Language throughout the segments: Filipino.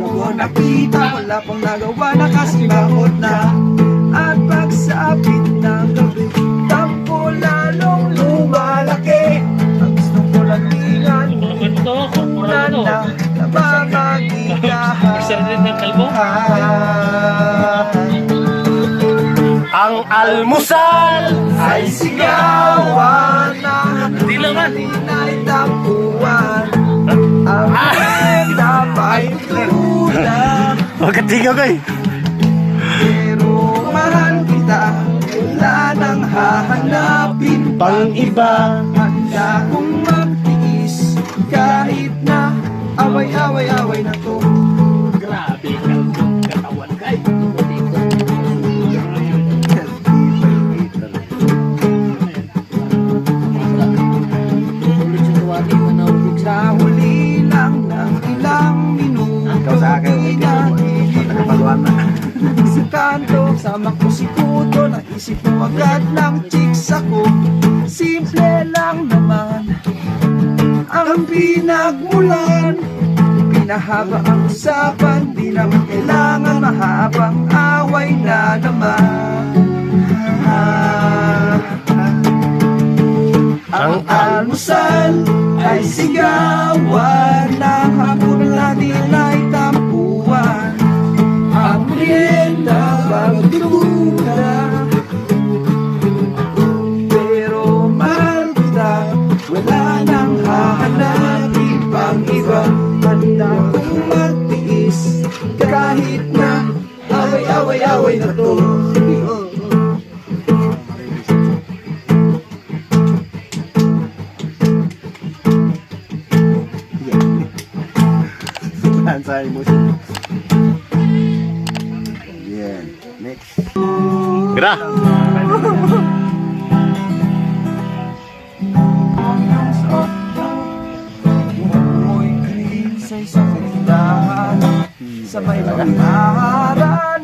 mo nakita. Wala pang nagawa na kasi mahot na. At pagsapit ng gabi Tampo lalong lumalaki. Ang gusto ko lang tingnan mo Ito, na kurang ito. na Napamagitahan Isa rin ng kalbo? Ang almusal Ay sigawan Magkatigaw ko eh Pero mahal kita Wala nang hahanapin Pang iba Handa kong magtiis Kahit na away-away-away na to Grabe ka. Katawan ka. Sa huli lang ng ilang minuto Ikaw sa akin, Nagpagawa na Sa kanto, sama ko si Kuto Naisip mo agad ng chicks ako. Simple lang naman Ang pinagmulan. Pinahaba ang usapan Di naman kailangan mahabang away na naman. Ah, ang almusal ay sigawan Ng hapon na Wala nang hahanapin pang iba Handa kong magtiis. Kahit na away-away-away na to. Sa Next Gra green sa isang tindahan Sa may pangaharan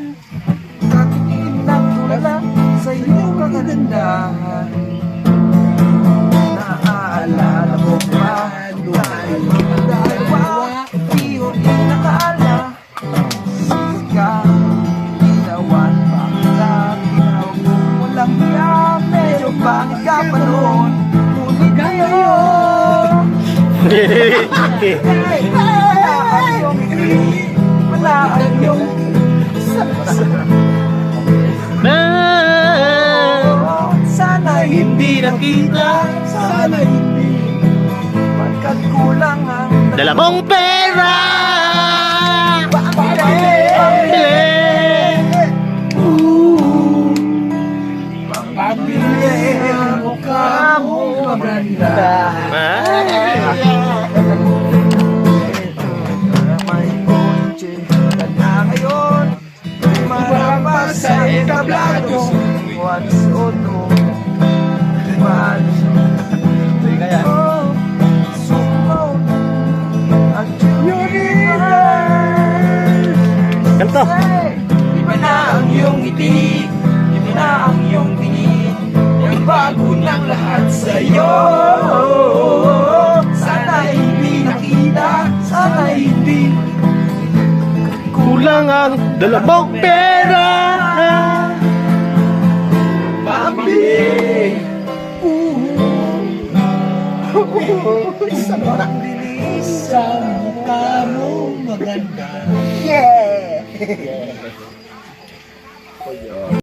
Katikin ng tulala sa iyong kagandahan wala ang iyong Sana hindi nakita Sana hindi Pagkat kulang ang Dala mong pera! Pambili Kanto Hey, Iba na ang iyong ngiti Iba na ang iyong tingin. Yung bago ng lahat sa'yo. Sana hindi nakita Sana hindi Kulang ang dala mong pera. Pambili Sa parang dilis Sa mukha mo maganda. Yeah 嘿嘿嘿，可以啊。